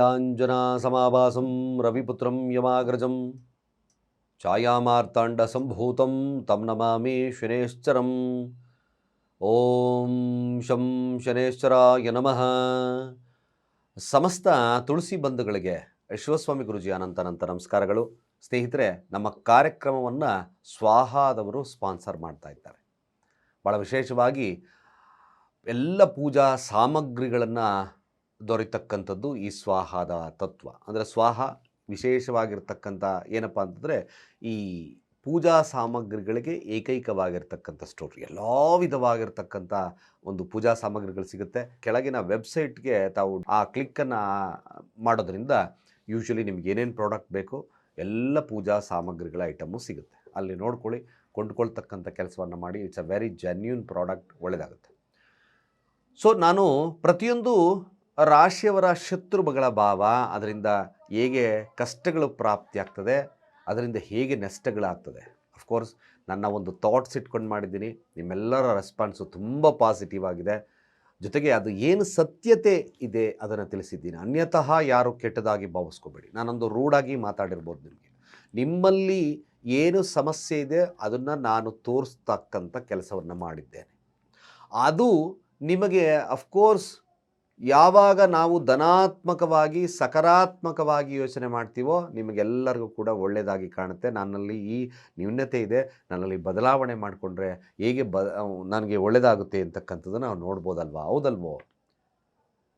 ನೀಲಾಂಜನಾಸಮಾಭಾಸಂ ರವಿಪುತ್ರಂ ಯಮಾಗ್ರಜಂ ಛಾಯಾಮಾರ್ತಾಂಡಸಂಭೂತಂ ತಂ ನಮಾಮಿ ಶನೇಶ್ಚರಂ ಓಂ ಶಂ ಶನೇಶ್ವರಾಯ ನಮಃ ಸಮಸ್ತ ತುಳಸಿ ಬಂಧುಗಳಿಗೆ ಶಿವಸ್ವಾಮಿ ಗುರುಜಿ ಅನಂತನಂತ ಅನಂತ ನಮಸ್ಕಾರಗಳು. ಸ್ನೇಹಿತರೆ, ನಮ್ಮ ಕಾರ್ಯಕ್ರಮವನ್ನು ಸ್ವಾಹಾದವರು ಸ್ಪಾನ್ಸರ್ ಮಾಡ್ತಾ ಇದ್ದಾರೆ. ಭಾಳ ವಿಶೇಷವಾಗಿ ಎಲ್ಲ ಪೂಜಾ ಸಾಮಗ್ರಿಗಳನ್ನು ದೊರೆತಕ್ಕಂಥದ್ದು ಈ ಸ್ವಾಹದ ತತ್ವ. ಅಂದರೆ ಸ್ವಾಹ ವಿಶೇಷವಾಗಿರ್ತಕ್ಕಂಥ ಏನಪ್ಪ ಅಂತಂದರೆ ಈ ಪೂಜಾ ಸಾಮಗ್ರಿಗಳಿಗೆ ಏಕೈಕವಾಗಿರ್ತಕ್ಕಂಥ ಸ್ಟೋರ್, ಎಲ್ಲ ವಿಧವಾಗಿರ್ತಕ್ಕಂಥ ಒಂದು ಪೂಜಾ ಸಾಮಗ್ರಿಗಳು ಸಿಗುತ್ತೆ. ಕೆಳಗಿನ ವೆಬ್ಸೈಟ್ಗೆ ತಾವು ಆ ಕ್ಲಿಕ್ಕನ್ನು ಮಾಡೋದ್ರಿಂದ ಯೂಶ್ವಲಿ ನಿಮ್ಗೆ ಏನೇನು ಪ್ರಾಡಕ್ಟ್ ಬೇಕು ಎಲ್ಲ ಪೂಜಾ ಸಾಮಗ್ರಿಗಳ ಐಟಮು ಸಿಗುತ್ತೆ. ಅಲ್ಲಿ ನೋಡ್ಕೊಳ್ಳಿ, ಕೊಂಡ್ಕೊಳ್ತಕ್ಕಂಥ ಕೆಲಸವನ್ನು ಮಾಡಿ, it's a very genuine product ಒಳ್ಳೆಯದಾಗುತ್ತೆ ಸೊ, ನಾನು ಪ್ರತಿಯೊಂದು ರಾಶಿಯವರ ಶತ್ರುಗಳ ಭಾವ ಅದರಿಂದ ಹೇಗೆ ಕಷ್ಟಗಳು ಪ್ರಾಪ್ತಿಯಾಗ್ತದೆ, ಅದರಿಂದ ಹೇಗೆ ನಷ್ಟಗಳಾಗ್ತದೆ. ಅಫ್ಕೋರ್ಸ್ ನನ್ನ ಒಂದು ಥಾಟ್ಸ್ ಇಟ್ಕೊಂಡು ಮಾಡಿದ್ದೀನಿ. ನಿಮ್ಮೆಲ್ಲರ ರೆಸ್ಪಾನ್ಸು ತುಂಬ ಪಾಸಿಟಿವ್ ಆಗಿದೆ. ಜೊತೆಗೆ ಅದು ಏನು ಸತ್ಯತೆ ಇದೆ ಅದನ್ನು ತಿಳಿಸಿದ್ದೀನಿ. ಅನ್ಯತಃ ಯಾರು ಕೆಟ್ಟದಾಗಿ ಭಾವಿಸ್ಕೋಬೇಡಿ. ನಾನೊಂದು ರೂಢಾಗಿ ಮಾತಾಡಿರ್ಬೋದು ನಿಮಗೆ. ನಿಮ್ಮಲ್ಲಿ ಏನು ಸಮಸ್ಯೆ ಇದೆ ಅದನ್ನು ನಾನು ತೋರಿಸ್ತಕ್ಕಂಥ ಕೆಲಸವನ್ನು ಮಾಡಿದ್ದೇನೆ. ಅದು ನಿಮಗೆ ಅಫ್ಕೋರ್ಸ್ ಯಾವಾಗ ನಾವು ಧನಾತ್ಮಕವಾಗಿ, ಸಕಾರಾತ್ಮಕವಾಗಿ ಯೋಚನೆ ಮಾಡ್ತೀವೋ ನಿಮಗೆಲ್ಲರಿಗೂ ಕೂಡ ಒಳ್ಳೆಯದಾಗಿ ಕಾಣುತ್ತೆ. ನನ್ನಲ್ಲಿ ಈ ನ್ಯೂನ್ಯತೆ ಇದೆ. ನನ್ನಲ್ಲಿ ಬದಲಾವಣೆ ಮಾಡಿಕೊಂಡ್ರೆ ಹೇಗೆ ಬ ನನಗೆ ಒಳ್ಳೆಯದಾಗುತ್ತೆ ಅಂತಕ್ಕಂಥದ್ದು ನಾವು ನೋಡ್ಬೋದಲ್ವಾ? ಹೌದಲ್ವೋ?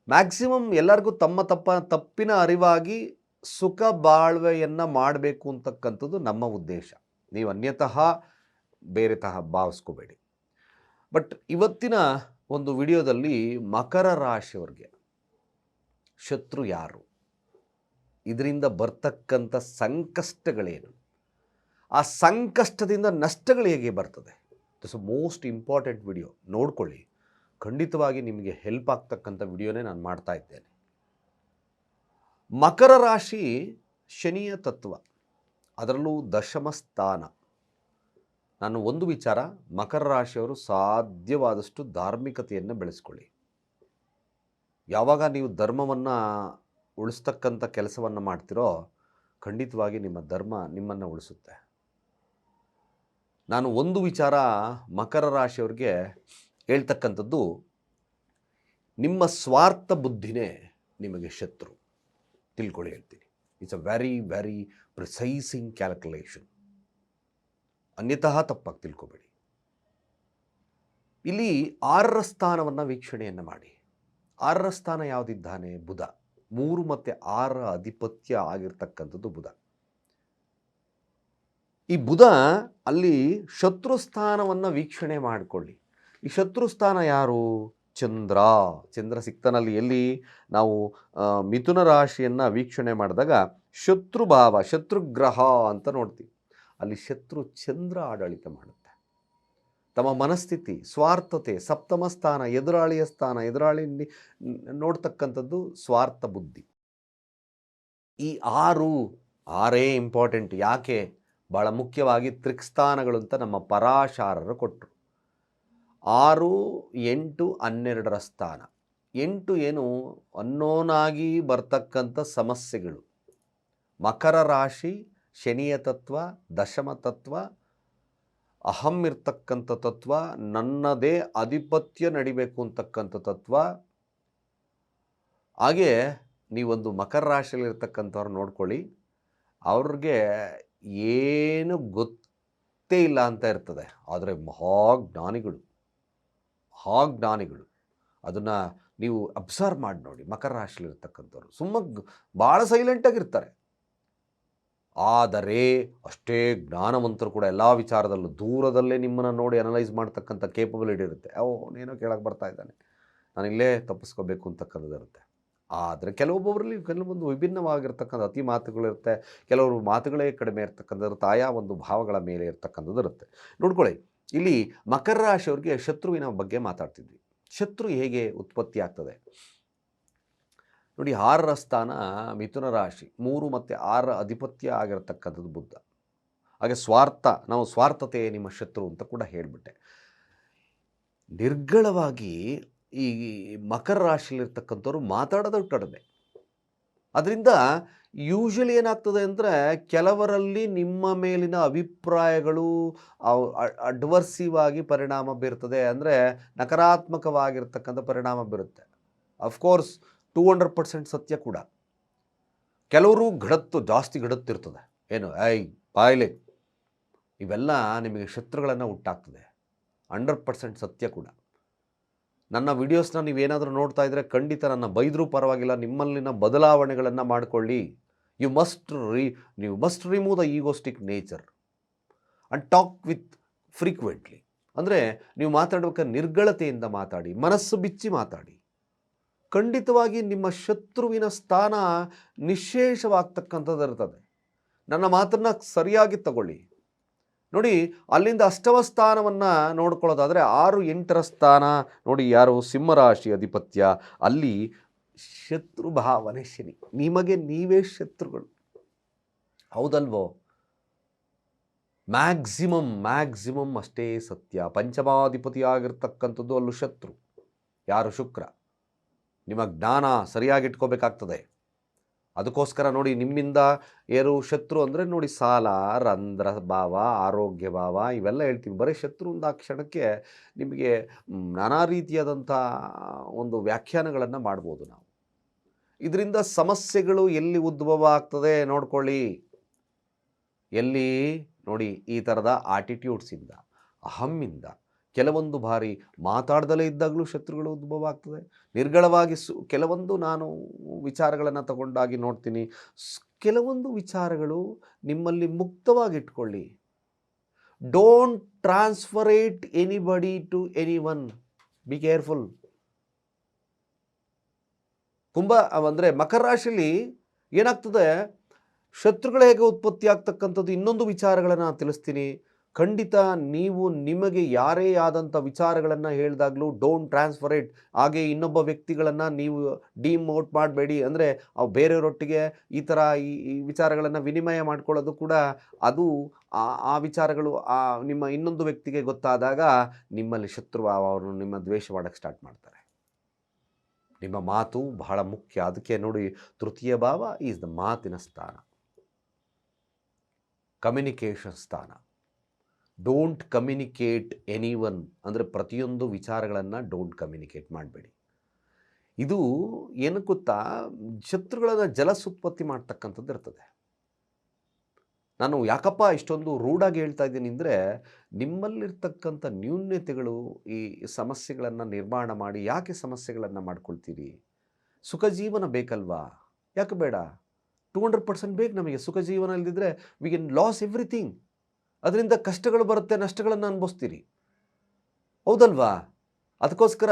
ಮ್ಯಾಕ್ಸಿಮಮ್ ಎಲ್ಲರಿಗೂ ತಮ್ಮ ತಪ್ಪ, ತಪ್ಪಿನ ಅರಿವಾಗಿ ಸುಖ ಬಾಳ್ವೆಯನ್ನು ಮಾಡಬೇಕು ಅಂತಕ್ಕಂಥದ್ದು ನಮ್ಮ ಉದ್ದೇಶ. ನೀವು ಅನ್ಯತಃ ಬೇರೆ ತಹ ಭಾವಿಸ್ಕೋಬೇಡಿ. ಬಟ್ ಇವತ್ತಿನ ಒಂದು ವಿಡಿಯೋದಲ್ಲಿ ಮಕರ ರಾಶಿಯವ್ರಿಗೆ ಶತ್ರು ಯಾರು? ಇದರಿಂದ ಬರ್ತಕ್ಕಂಥ ಸಂಕಷ್ಟಗಳೇನು? ಆ ಸಂಕಷ್ಟದಿಂದ ನಷ್ಟಗಳು ಹೇಗೆ ಬರ್ತದೆ? ದಿಸ್ ಮೋಸ್ಟ್ ಇಂಪಾರ್ಟೆಂಟ್ ವಿಡಿಯೋ ನೋಡ್ಕೊಳ್ಳಿ. ಖಂಡಿತವಾಗಿ ನಿಮಗೆ ಹೆಲ್ಪ್ ಆಗ್ತಕ್ಕಂಥ ವಿಡಿಯೋನೇ ನಾನು ಮಾಡ್ತಾ ಇದ್ದೇನೆ. ಮಕರ ರಾಶಿ ಶನಿಯ ತತ್ವ. ಅದರಲ್ಲೂ ದಶಮ ಸ್ಥಾನ. ನಾನು ಒಂದು ವಿಚಾರ, ಮಕರ ರಾಶಿಯವರು ಸಾಧ್ಯವಾದಷ್ಟು ಧಾರ್ಮಿಕತೆಯನ್ನು ಬೆಳೆಸ್ಕೊಳ್ಳಿ. ಯಾವಾಗ ನೀವು ಧರ್ಮವನ್ನು ಉಳಿಸ್ತಕ್ಕಂಥ ಕೆಲಸವನ್ನು ಮಾಡ್ತಿರೋ, ಖಂಡಿತವಾಗಿ ನಿಮ್ಮ ಧರ್ಮ ನಿಮ್ಮನ್ನು ಉಳಿಸುತ್ತೆ. ನಾನು ಒಂದು ವಿಚಾರ ಮಕರ ರಾಶಿಯವ್ರಿಗೆ ಹೇಳ್ತಕ್ಕಂಥದ್ದು, ನಿಮ್ಮ ಸ್ವಾರ್ಥ ಬುದ್ಧಿನೇ ನಿಮಗೆ ಶತ್ರು. ತಿಳ್ಕೊಳ್ಳಿ ಹೇಳ್ತೀನಿ. It's a very very precising calculation ಅನ್ಯತಃ ತಪ್ಪಾಗಿ ತಿಳ್ಕೊಬೇಡಿ. ಇಲ್ಲಿ ಆರರ ಸ್ಥಾನವನ್ನು ವೀಕ್ಷಣೆಯನ್ನು ಮಾಡಿ. ಆರರ ಸ್ಥಾನ ಯಾವುದಿದ್ದಾನೆ? ಬುಧ. ಮೂರು ಮತ್ತು ಆರರ ಅಧಿಪತ್ಯ ಆಗಿರ್ತಕ್ಕಂಥದ್ದು ಬುಧ. ಈ ಬುಧ ಅಲ್ಲಿ ಶತ್ರು ಸ್ಥಾನವನ್ನು ವೀಕ್ಷಣೆ ಮಾಡಿಕೊಳ್ಳಿ. ಈ ಶತ್ರು ಸ್ಥಾನ ಯಾರು? ಚಂದ್ರ. ಚಂದ್ರ ಸಿಕ್ತನಲ್ಲಿ ಎಲ್ಲಿ? ನಾವು ಮಿಥುನ ರಾಶಿಯನ್ನು ವೀಕ್ಷಣೆ ಮಾಡಿದಾಗ ಶತ್ರುಭಾವ, ಶತ್ರುಗ್ರಹ ಅಂತ ನೋಡ್ತೀವಿ. ಅಲ್ಲಿ ಶತ್ರು ಚಂದ್ರ ಆಡಳಿತ ಮಾಡುತ್ತೆ. ತಮ್ಮ ಮನಸ್ಥಿತಿ, ಸ್ವಾರ್ಥತೆ, ಸಪ್ತಮ ಸ್ಥಾನ, ಎದುರಾಳಿಯ ಸ್ಥಾನ, ಎದುರಾಳಿ ನೋಡ್ತಕ್ಕಂಥದ್ದು ಸ್ವಾರ್ಥ ಬುದ್ಧಿ. ಈ ಆರು, ಆರೇ ಇಂಪಾರ್ಟೆಂಟ್ ಯಾಕೆ? ಭಾಳ ಮುಖ್ಯವಾಗಿ ತ್ರಿಕ್ಸ್ಥಾನಗಳು ಅಂತ ನಮ್ಮ ಪರಾಶಾರರು ಕೊಟ್ಟರು ಆರು, ಎಂಟು, ಹನ್ನೆರಡರ ಸ್ಥಾನ. ಎಂಟು ಏನು? ಅನ್ನೋನಾಗಿ ಬರ್ತಕ್ಕಂಥ ಸಮಸ್ಯೆಗಳು. ಮಕರ ರಾಶಿ ಶನಿಯ ತತ್ವ, ದಶಮ ತತ್ವ, ಅಹಂ ಇರ್ತಕ್ಕಂಥ ತತ್ವ, ನನ್ನದೇ ಆಧಿಪತ್ಯ ನಡಿಬೇಕು ಅಂತಕ್ಕಂಥ ತತ್ವ. ಹಾಗೆ ನೀವೊಂದು ಮಕರ ರಾಶಿಯಲ್ಲಿರ್ತಕ್ಕಂಥವ್ರು ನೋಡ್ಕೊಳ್ಳಿ. ಅವ್ರಿಗೆ ಏನು ಗೊತ್ತೇ ಇಲ್ಲ ಅಂತ ಇರ್ತದೆ. ಆದರೆ ಮಹಾಜ್ಞಾನಿಗಳು ಮಹಾಜ್ಞಾನಿಗಳು ಅದನ್ನು ನೀವು ಅಬ್ಸರ್ವ್ ಮಾಡಿ ನೋಡಿ. ಮಕರ ರಾಶಿಯಲ್ಲಿರ್ತಕ್ಕಂಥವ್ರು ಸುಮ್ಮ ಭಾಳ ಸೈಲೆಂಟಾಗಿರ್ತಾರೆ ಆದರೆ ಅಷ್ಟೇ ಜ್ಞಾನವಂತರು ಕೂಡ ಎಲ್ಲ ವಿಚಾರದಲ್ಲೂ ದೂರದಲ್ಲೇ ನಿಮ್ಮನ್ನು ನೋಡಿ ಅನಲೈಸ್ ಮಾಡ್ತಕ್ಕಂಥ ಕೇಪಬಿಲಿಟಿ ಇರುತ್ತೆ. ಅವನೇನೋ ಏನೋ ಕೇಳಕ್ಕೆ ಬರ್ತಾ ಇದ್ದಾನೆ. ನಾನು ಇಲ್ಲೇ ತಪ್ಪಿಸ್ಕೋಬೇಕು ಅಂತಕ್ಕಂಥದ್ದು ಇರುತ್ತೆ. ಆದರೆ ಕೆಲವೊಬ್ಬೊಬ್ಬರಲ್ಲಿ ಕೆಲವೊಂದು ವಿಭಿನ್ನವಾಗಿರ್ತಕ್ಕಂಥ ಅತಿ ಮಾತುಗಳಿರುತ್ತೆ ಕೆಲವರು ಮಾತುಗಳೇ ಕಡಿಮೆ ಇರ್ತಕ್ಕಂಥದ್ದು ಆಯಾ ಒಂದು ಭಾವಗಳ ಮೇಲೆ ಇರ್ತಕ್ಕಂಥದ್ದು ಇರುತ್ತೆ. ನೋಡ್ಕೊಳ್ಳಿ, ಇಲ್ಲಿ ಮಕರ ರಾಶಿಯವ್ರಿಗೆ ಶತ್ರುವಿನ ಬಗ್ಗೆ ಮಾತಾಡ್ತಿದ್ವಿ. ಶತ್ರು ಹೇಗೆ ಉತ್ಪತ್ತಿ ಆಗ್ತದೆ ನೋಡಿ ಆರರ ಸ್ಥಾನ ಮಿಥುನ ರಾಶಿ. ಮೂರು ಮತ್ತು ಆರರ ಅಧಿಪತ್ಯ ಆಗಿರತಕ್ಕಂಥದ್ದು ಬುದ್ಧ. ಹಾಗೆ ಸ್ವಾರ್ಥ, ನಾವು ಸ್ವಾರ್ಥತೆ ನಿಮ್ಮ ಶತ್ರು ಅಂತ ಕೂಡ ಹೇಳಿಬಿಟ್ಟೆ. ನಿರ್ಗಳವಾಗಿ ಈ ಮಕರ ರಾಶಿಯಲ್ಲಿರ್ತಕ್ಕಂಥವ್ರು ಮಾತಾಡೋದು ಕಡಿಮೆ. ಅದರಿಂದ ಯೂಶಲಿ ಏನಾಗ್ತದೆ ಅಂದರೆ ಕೆಲವರಲ್ಲಿ ನಿಮ್ಮ ಮೇಲಿನ ಅಭಿಪ್ರಾಯಗಳು ಅಡ್ವರ್ಸಿವ್ ಆಗಿ ಪರಿಣಾಮ ಬೀರ್ತದೆ. ಅಂದರೆ ನಕಾರಾತ್ಮಕವಾಗಿರ್ತಕ್ಕಂಥ ಪರಿಣಾಮ ಬೀರುತ್ತೆ. ಅಫ್ಕೋರ್ಸ್ ಟೂ ಹಂಡ್ರೆಡ್ ಪರ್ಸೆಂಟ್ ಸತ್ಯ ಕೂಡ. ಕೆಲವರು ಘಡತ್ತು, ಜಾಸ್ತಿ ಘಡತ್ತಿರ್ತದೆ. ಏನು ಐ ಬಾಯ್ಲೆ. ಇವೆಲ್ಲ ನಿಮಗೆ ಶತ್ರುಗಳನ್ನು ಹುಟ್ಟಾಗ್ತದೆ ಹಂಡ್ರೆಡ್ ಪರ್ಸೆಂಟ್ ಸತ್ಯ ಕೂಡ. ನನ್ನ ವಿಡಿಯೋಸ್ನ ನೀವೇನಾದರೂ ನೋಡ್ತಾ ಇದ್ದರೆ ಖಂಡಿತ ನನ್ನ ಬೈದರೂ ಪರವಾಗಿಲ್ಲ, ನಿಮ್ಮಲ್ಲಿನ ಬದಲಾವಣೆಗಳನ್ನು ಮಾಡಿಕೊಳ್ಳಿ. ಯು ಮಸ್ಟ್ ರಿ ನೀವು must remove the egoistic nature and talk with frequently ಅಂದರೆ ನೀವು ಮಾತಾಡಬೇಕಾದ್ರೆ ನಿರ್ಗಳತೆಯಿಂದ ಮಾತಾಡಿ, ಮನಸ್ಸು ಬಿಚ್ಚಿ ಮಾತಾಡಿ. ಖಂಡಿತವಾಗಿ ನಿಮ್ಮ ಶತ್ರುವಿನ ಸ್ಥಾನ ನಿಶೇಷವಾಗ್ತಕ್ಕಂಥದ್ದಿರ್ತದೆ ನನ್ನ ಮಾತನ್ನು ಸರಿಯಾಗಿ ತಗೊಳ್ಳಿ. ನೋಡಿ, ಅಲ್ಲಿಂದ ಅಷ್ಟವ ಸ್ಥಾನವನ್ನು ನೋಡ್ಕೊಳ್ಳೋದಾದರೆ ಆರು ಎಂಟರ ಸ್ಥಾನ. ನೋಡಿ, ಯಾರು? ಸಿಂಹರಾಶಿ ಅಧಿಪತ್ಯ. ಅಲ್ಲಿ ಶತ್ರು ಭಾವನೆ ಶನಿ. ನಿಮಗೆ ನೀವೇ ಶತ್ರುಗಳು. ಹೌದಲ್ವೋ? ಮ್ಯಾಕ್ಸಿಮಮ್ ಮ್ಯಾಕ್ಸಿಮಮ್ ಅಷ್ಟೇ ಸತ್ಯ. ಪಂಚಮಾಧಿಪತಿ ಆಗಿರ್ತಕ್ಕಂಥದ್ದು ಅಲ್ಲೂ ಶತ್ರು. ಯಾರು? ಶುಕ್ರ. ನಿಮ್ಮ ಜ್ಞಾನ ಸರಿಯಾಗಿ ಇಟ್ಕೋಬೇಕಾಗ್ತದೆ ಅದಕ್ಕೋಸ್ಕರ ನೋಡಿ ನಿಮ್ಮಿಂದ ಏರು ಶತ್ರು ಅಂದರೆ ನೋಡಿ ಸಾಲ, ರಂಧ್ರ ಭಾವ, ಆರೋಗ್ಯ ಭಾವ ಇವೆಲ್ಲ ಹೇಳ್ತೀವಿ ಬರೀ ಶತ್ರು ಆ ಕ್ಷಣಕ್ಕೆ ನಿಮಗೆ ನಾನಾ ರೀತಿಯಾದಂಥ ಒಂದು ವ್ಯಾಖ್ಯಾನಗಳನ್ನು ಮಾಡ್ಬೋದು ನಾವು. ಇದರಿಂದ ಸಮಸ್ಯೆಗಳು ಎಲ್ಲಿ ಉದ್ಭವ ಆಗ್ತದೆ ನೋಡ್ಕೊಳ್ಳಿ. ಎಲ್ಲಿ ನೋಡಿ ಈ ಥರದ ಆಟಿಟ್ಯೂಡ್ಸಿಂದ ಅಹಮ್ಮಿಂದ ಕೆಲವೊಂದು ಬಾರಿ ಮಾತಾಡದಲೇ ಇದ್ದಾಗಲೂ ಶತ್ರುಗಳು ಉದ್ಭವ ಆಗ್ತದೆ. ನಿರ್ಗಳವಾಗಿ ಸು, ಕೆಲವೊಂದು ನಾನು ವಿಚಾರಗಳನ್ನು ತಗೊಂಡಾಗಿ ನೋಡ್ತೀನಿ. ಕೆಲವೊಂದು ವಿಚಾರಗಳು ನಿಮ್ಮಲ್ಲಿ ಮುಕ್ತವಾಗಿಟ್ಕೊಳ್ಳಿ. Don't transfer it anybody to any one be careful Kumbha ಅಂದರೆ ಮಕರ ರಾಶಿಯಲ್ಲಿ ಏನಾಗ್ತದೆ? ಶತ್ರುಗಳು ಹೇಗೆ ಉತ್ಪತ್ತಿ ಆಗ್ತಕ್ಕಂಥದ್ದು ಇನ್ನೊಂದು ವಿಚಾರಗಳನ್ನು ನಾನು ತಿಳಿಸ್ತೀನಿ. ಖಂಡಿತ ನೀವು ನಿಮಗೆ ಯಾರೇ ಆದಂಥ ವಿಚಾರಗಳನ್ನು ಹೇಳಿದಾಗಲೂ ಡೋಂಟ್ ಇಟ್ ಹಾಗೆ ಇನ್ನೊಬ್ಬ ವ್ಯಕ್ತಿಗಳನ್ನು ನೀವು ಡಿಮೋಟ್ ಮಾಡಬೇಡಿ. ಅಂದರೆ ಅವು ಬೇರೆಯವರೊಟ್ಟಿಗೆ ಈ ಥರ ಈ ವಿಚಾರಗಳನ್ನು ವಿನಿಮಯ ಮಾಡ್ಕೊಳ್ಳೋದು ಕೂಡ ಅದು ಆ ವಿಚಾರಗಳು ಆ ನಿಮ್ಮ ಇನ್ನೊಂದು ವ್ಯಕ್ತಿಗೆ ಗೊತ್ತಾದಾಗ ನಿಮ್ಮಲ್ಲಿ ಶತ್ರು ಅವರು ನಿಮ್ಮ ದ್ವೇಷ ಮಾಡೋಕ್ಕೆ ಸ್ಟಾರ್ಟ್ ಮಾಡ್ತಾರೆ. ನಿಮ್ಮ ಮಾತು ಬಹಳ ಮುಖ್ಯ. ಅದಕ್ಕೆ ನೋಡಿ ತೃತೀಯ ಭಾವ ಈಸ್ ದ ಮಾತಿನ ಸ್ಥಾನ. ಕಮ್ಯುನಿಕೇಷನ್ ಸ್ಥಾನ. ಡೋಂಟ್ ಕಮ್ಯುನಿಕೇಟ್ ಎನಿ ಒನ್ ಅಂದರೆ ಪ್ರತಿಯೊಂದು ವಿಚಾರಗಳನ್ನು ಡೋಂಟ್ ಕಮ್ಯುನಿಕೇಟ್ ಮಾಡಬೇಡಿ. ಇದು ಏನು ಗೊತ್ತಾ? ಶತ್ರುಗಳನ್ನು ಜಲಸುತ್ಪತ್ತಿ ಮಾಡ್ತಕ್ಕಂಥದ್ದು ಇರ್ತದೆ. ನಾನು ಯಾಕಪ್ಪ ಇಷ್ಟೊಂದು ರೂಢಾಗಿ ಹೇಳ್ತಾ ಇದ್ದೀನಿ ಅಂದರೆ ನಿಮ್ಮಲ್ಲಿರ್ತಕ್ಕಂಥ ನ್ಯೂನ್ಯತೆಗಳು ಈ ಸಮಸ್ಯೆಗಳನ್ನು ನಿರ್ಮಾಣ ಮಾಡಿ ಯಾಕೆ ಸಮಸ್ಯೆಗಳನ್ನು ಮಾಡ್ಕೊಳ್ತೀರಿ? ಸುಖ ಜೀವನ ಬೇಕಲ್ವಾ? ಯಾಕೆ ಬೇಡ? ಟೂ ಹಂಡ್ರೆಡ್ ಪರ್ಸೆಂಟ್ ಬೇಕು ನಮಗೆ. ಸುಖ ಜೀವನ ಇಲ್ದಿದ್ರೆ ವಿ ಕೆನ್ ಲಾಸ್ ಎವ್ರಿಥಿಂಗ್ ಅದರಿಂದ ಕಷ್ಟಗಳು ಬರುತ್ತೆ, ನಷ್ಟಗಳನ್ನು ಅನುಭವಿಸ್ತೀರಿ. ಹೌದಲ್ವಾ? ಅದಕ್ಕೋಸ್ಕರ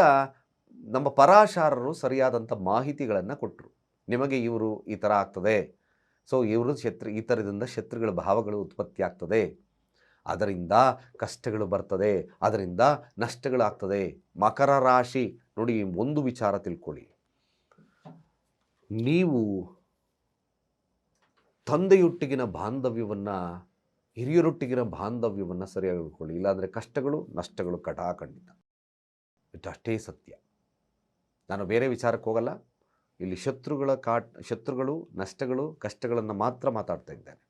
ನಮ್ಮ ಪರಾಶಾರರು ಸರಿಯಾದಂಥ ಮಾಹಿತಿಗಳನ್ನು ಕೊಟ್ಟರು ನಿಮಗೆ ಇವರು ಈ ಥರ ಆಗ್ತದೆ. ಸೊ, ಇವರು ಶತ್ರು ಈ ಥರದಿಂದ ಶತ್ರುಗಳ ಭಾವಗಳು ಉತ್ಪತ್ತಿ ಆಗ್ತದೆ. ಅದರಿಂದ ಕಷ್ಟಗಳು ಬರ್ತದೆ. ಅದರಿಂದ ನಷ್ಟಗಳಾಗ್ತದೆ ಮಕರ ರಾಶಿ, ನೋಡಿ ಒಂದು ವಿಚಾರ ತಿಳ್ಕೊಳ್ಳಿ. ನೀವು ತಂದೆಯೊಟ್ಟಿಗಿನ ಬಾಂಧವ್ಯವನ್ನು ಹಿರಿಯರೊಟ್ಟಿಗಿನ ಬಾಂಧವ್ಯವನ್ನು ಸರಿಯಾಗಿ ಇಟ್ಕೊಳ್ಳಿ ಇಲ್ಲಾಂದರೆ ಕಷ್ಟಗಳು, ನಷ್ಟಗಳು ಕಟಾಖಂಡಿತ. ಇದು ಅಷ್ಟೇ ಸತ್ಯ. ನಾನು ಬೇರೆ ವಿಚಾರಕ್ಕೆ ಹೋಗಲ್ಲ. ಇಲ್ಲಿ ಶತ್ರುಗಳ ಕಾಟ್, ಶತ್ರುಗಳು, ನಷ್ಟಗಳು, ಕಷ್ಟಗಳನ್ನು ಮಾತ್ರ ಮಾತಾಡ್ತಾ ಇದ್ದೇನೆ.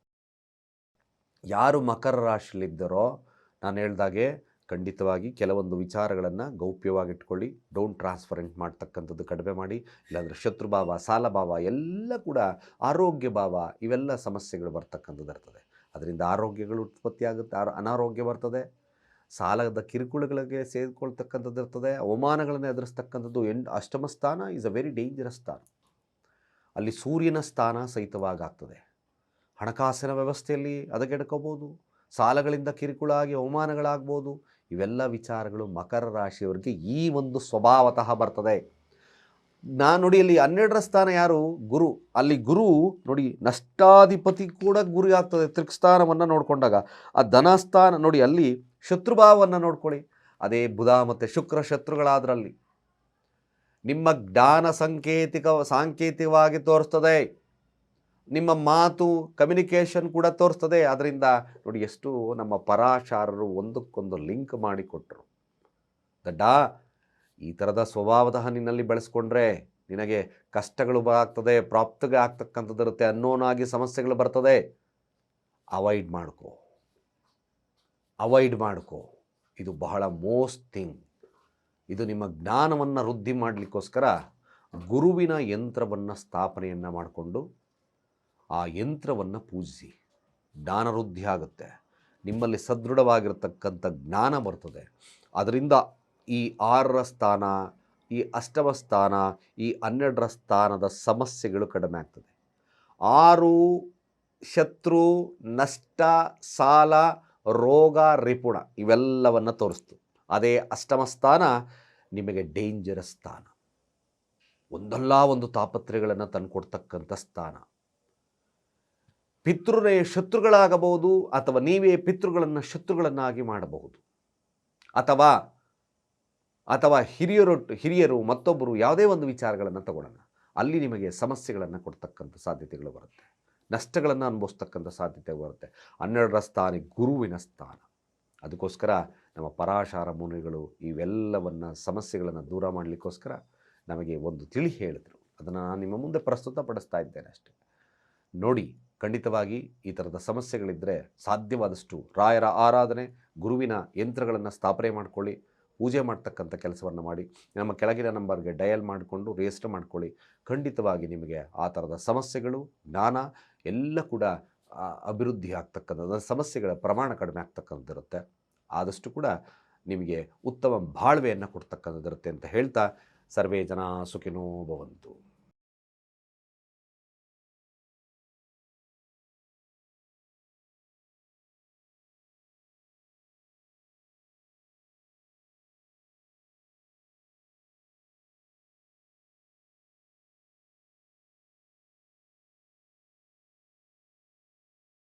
ಯಾರು ಮಕರ ರಾಶಿಯಲ್ಲಿದ್ದರೋ ನಾನು ಹೇಳ್ದಾಗೆ ಖಂಡಿತವಾಗಿ ಕೆಲವೊಂದು ವಿಚಾರಗಳನ್ನು ಗೌಪ್ಯವಾಗಿಟ್ಕೊಳ್ಳಿ. ಡೋಂಟ್ ಟ್ರಾನ್ಸ್ಫರೆಂಟ್ ಮಾಡ್ತಕ್ಕಂಥದ್ದು ಕಡಿಮೆ ಮಾಡಿ. ಇಲ್ಲಾಂದರೆ ಶತ್ರುಭಾವ ಸಾಲಭಾವ ಎಲ್ಲ ಕೂಡ ಆರೋಗ್ಯ ಭಾವ ಇವೆಲ್ಲ ಸಮಸ್ಯೆಗಳು ಬರ್ತಕ್ಕಂಥದ್ದು ಇರ್ತದೆ. ಅದರಿಂದ ಆರೋಗ್ಯಗಳು ಉತ್ಪತ್ತಿ ಆಗುತ್ತೆ, ಆರೋ, ಅನಾರೋಗ್ಯ ಬರ್ತದೆ, ಸಾಲದ ಕಿರುಕುಳಗಳಿಗೆ ಸೇರಿಕೊಳ್ತಕ್ಕಂಥದ್ದು ಇರ್ತದೆ, ಅವಮಾನಗಳನ್ನು ಎದುರಿಸ್ತಕ್ಕಂಥದ್ದು ಎಂಡ್, ಅಷ್ಟಮ ಸ್ಥಾನ ಈಸ್ ಅ ವೆರಿ ಡೇಂಜರಸ್ ಸ್ಥಾನ. ಅಲ್ಲಿ ಸೂರ್ಯನ ಸ್ಥಾನ ಸಹಿತವಾಗಾಗ್ತದೆ. ಹಣಕಾಸಿನ ವ್ಯವಸ್ಥೆಯಲ್ಲಿ ಹದಗೆಡ್ಕೋಬೋದು, ಸಾಲಗಳಿಂದ ಕಿರುಕುಳ ಆಗಿ ಅವಮಾನಗಳಾಗ್ಬೋದು, ಇವೆಲ್ಲ ವಿಚಾರಗಳು ಮಕರ ರಾಶಿಯವರಿಗೆ ಈ ಒಂದು ಸ್ವಭಾವತಃ ಬರ್ತದೆ. ನಾನು ನೋಡಿ ಅಲ್ಲಿ ಹನ್ನೆರಡರ ಸ್ಥಾನ ಯಾರು? ಗುರು. ಅಲ್ಲಿ ಗುರು ನೋಡಿ ನಷ್ಟಾಧಿಪತಿ ಕೂಡ ಗುರಿ ಆಗ್ತದೆ ತ್ರಿಕ್ಸ್ಥಾನವನ್ನು ನೋಡಿಕೊಂಡಾಗ. ಆ ಧನಸ್ಥಾನ ನೋಡಿ ಅಲ್ಲಿ ಶತ್ರುಭಾವವನ್ನು ನೋಡ್ಕೊಳ್ಳಿ. ಅದೇ ಬುಧ ಮತ್ತು ಶುಕ್ರ ಶತ್ರುಗಳಾದ್ರಲ್ಲಿ. ನಿಮ್ಮ ಜ್ಞಾನ ಸಂಕೇತಿಕ, ಸಾಂಕೇತಿಕವಾಗಿ ತೋರಿಸ್ತದೆ. ನಿಮ್ಮ ಮಾತು ಕಮ್ಯುನಿಕೇಷನ್ ಕೂಡ ತೋರಿಸ್ತದೆ. ಅದರಿಂದ ನೋಡಿ ಎಷ್ಟು ನಮ್ಮ ಪರಾಶಾರರು ಒಂದಕ್ಕೊಂದು ಲಿಂಕ್ ಮಾಡಿಕೊಟ್ರು. ದಡ್ಡ ಈ ಥರದ ಸ್ವಭಾವದ ನಿನ್ನಲ್ಲಿ ಬೆಳೆಸ್ಕೊಂಡ್ರೆ ನಿನಗೆ ಕಷ್ಟಗಳು ಆಗ್ತದೆ ಪ್ರಾಪ್ತಿಗೆ ಆಗ್ತಕ್ಕಂಥದ್ದಿರುತ್ತೆ ಅನ್ನೋನಾಗಿ ಸಮಸ್ಯೆಗಳು ಬರ್ತದೆ. ಅವಾಯ್ಡ್ ಮಾಡ್ಕೋ. ಅವಾಯ್ಡ್ ಮಾಡ್ಕೋ. ಇದು ಬಹಳ ಮೋಸ್ಟ್ ಥಿಂಗ್ ಇದು ನಿಮ್ಮ ಜ್ಞಾನವನ್ನು ವೃದ್ಧಿ ಮಾಡಲಿಕ್ಕೋಸ್ಕರ ಗುರುವಿನ ಯಂತ್ರವನ್ನು ಸ್ಥಾಪನೆಯನ್ನು ಮಾಡಿಕೊಂಡು ಆ ಯಂತ್ರವನ್ನು ಪೂಜಿಸಿ. ಜ್ಞಾನ ವೃದ್ಧಿ ಆಗುತ್ತೆ. ನಿಮ್ಮಲ್ಲಿ ಸದೃಢವಾಗಿರತಕ್ಕಂಥ ಜ್ಞಾನ ಬರ್ತದೆ. ಅದರಿಂದ ಈ ಆರರ ಸ್ಥಾನ, ಈ ಅಷ್ಟಮ ಸ್ಥಾನ, ಈ ಹನ್ನೆರಡರ ಸ್ಥಾನದ ಸಮಸ್ಯೆಗಳು ಕಡಿಮೆ ಆಗ್ತದೆ. ಆರು ಶತ್ರು, ನಷ್ಟ, ಸಾಲ, ರೋಗ, ರಿಪುಣ ಇವೆಲ್ಲವನ್ನು ತೋರಿಸ್ತು. ಅದೇ ಅಷ್ಟಮ ಸ್ಥಾನ ನಿಮಗೆ ಡೇಂಜರಸ್ ಸ್ಥಾನ. ಒಂದಲ್ಲ ಒಂದು ತಾಪತ್ರೆಗಳನ್ನು ತಂದುಕೊಡ್ತಕ್ಕಂಥ ಸ್ಥಾನ. ಪಿತೃರೇ ಶತ್ರುಗಳಾಗಬಹುದು ಅಥವಾ ನೀವೇ ಪಿತೃಗಳನ್ನು ಶತ್ರುಗಳನ್ನಾಗಿ ಮಾಡಬಹುದು. ಅಥವಾ ಅಥವಾ ಹಿರಿಯರು ಹಿರಿಯರು ಮತ್ತೊಬ್ಬರು ಯಾವುದೇ ಒಂದು ವಿಚಾರಗಳನ್ನು ತಗೊಳ್ಳೋಣ. ಅಲ್ಲಿ ನಿಮಗೆ ಸಮಸ್ಯೆಗಳನ್ನು ಕೊಡ್ತಕ್ಕಂಥ ಸಾಧ್ಯತೆಗಳು ಬರುತ್ತೆ. ನಷ್ಟಗಳನ್ನು ಅನುಭವಿಸ್ತಕ್ಕಂಥ ಸಾಧ್ಯತೆ ಬರುತ್ತೆ. ಹನ್ನೆರಡರ ಸ್ಥಾನ ಗುರುವಿನ ಸ್ಥಾನ. ಅದಕ್ಕೋಸ್ಕರ ನಮ್ಮ ಪರಾಶಾರ ಮುನಿಗಳು ಇವೆಲ್ಲವನ್ನು ಸಮಸ್ಯೆಗಳನ್ನು ದೂರ ಮಾಡಲಿಕ್ಕೋಸ್ಕರ ನಮಗೆ ಒಂದು ತಿಳಿ ಹೇಳಿದರು. ಅದನ್ನು ನಾನು ನಿಮ್ಮ ಮುಂದೆ ಪ್ರಸ್ತುತಪಡಿಸ್ತಾ ಇದ್ದೇನೆ ಅಷ್ಟೇ. ನೋಡಿ, ಖಂಡಿತವಾಗಿ ಈ ಥರದ ಸಮಸ್ಯೆಗಳಿದ್ದರೆ ಸಾಧ್ಯವಾದಷ್ಟು ರಾಯರ ಆರಾಧನೆ, ಗುರುವಿನ ಯಂತ್ರಗಳನ್ನು ಸ್ಥಾಪನೆ ಮಾಡಿಕೊಳ್ಳಿ. ಪೂಜೆ ಮಾಡ್ತಕ್ಕಂಥ ಕೆಲಸವನ್ನು ಮಾಡಿ, ನಮ್ಮ ಕೆಳಗಿನ ನಂಬರ್ಗೆ ಡಯಲ್ ಮಾಡಿಕೊಂಡು ರಿಜಿಸ್ಟರ್ ಮಾಡ್ಕೊಳ್ಳಿ. ಖಂಡಿತವಾಗಿ ನಿಮಗೆ ಆ ಥರದ ಸಮಸ್ಯೆಗಳು, ಜ್ಞಾನ ಎಲ್ಲ ಕೂಡ ಅಭಿವೃದ್ಧಿ ಆಗ್ತಕ್ಕಂಥದ್ದು ಸಮಸ್ಯೆಗಳ ಪ್ರಮಾಣ ಕಡಿಮೆ ಆಗ್ತಕ್ಕಂಥದ್ದಿರುತ್ತೆ ಆದಷ್ಟು ಕೂಡ ನಿಮಗೆ ಉತ್ತಮ ಬಾಳ್ವೆಯನ್ನು ಕೊಡ್ತಕ್ಕಂಥದ್ದಿರುತ್ತೆ ಅಂತ ಹೇಳ್ತಾ ಸರ್ವೇ ಜನ ಸುಖಿನೋ ಭವಂತು.